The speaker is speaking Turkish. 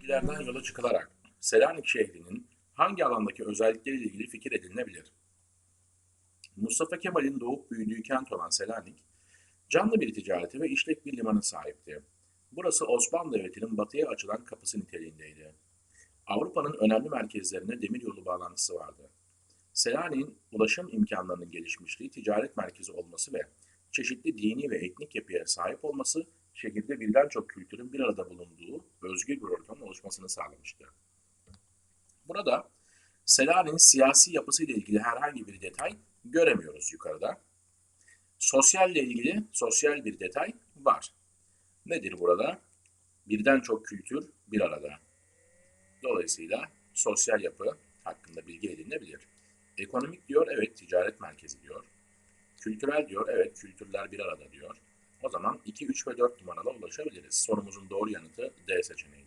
bilgilerden yola çıkılarak Selanik şehrinin hangi alandaki özellikleriyle ilgili fikir edinilebilir? Mustafa Kemal'in doğup büyüdüğü kent olan Selanik, canlı bir ticareti ve işlek bir limana sahipti. Burası Osmanlı Devleti'nin batıya açılan kapısı niteliğindeydi. Avrupa'nın önemli merkezlerine demiryolu bağlantısı vardı. Selanik'in ulaşım imkanlarının gelişmişliği, ticaret merkezi olması ve çeşitli dini ve etnik yapıya sahip olması şehirde birden çok kültürün bir arada bulunduğu özgür bir oluşmasını sağlamıştı. Burada Selanik'in siyasi yapısıyla ilgili herhangi bir detay göremiyoruz yukarıda. Sosyalle ilgili sosyal bir detay var. Nedir burada? Birden çok kültür bir arada. Dolayısıyla sosyal yapı hakkında bilgi edinilebilir. Ekonomik diyor, evet ticaret merkezi diyor. Kültürel diyor, evet kültürler bir arada diyor. O zaman 2, 3 ve 4 numaralı ulaşabiliriz. Sorumuzun doğru yanıtı D seçeneğidir.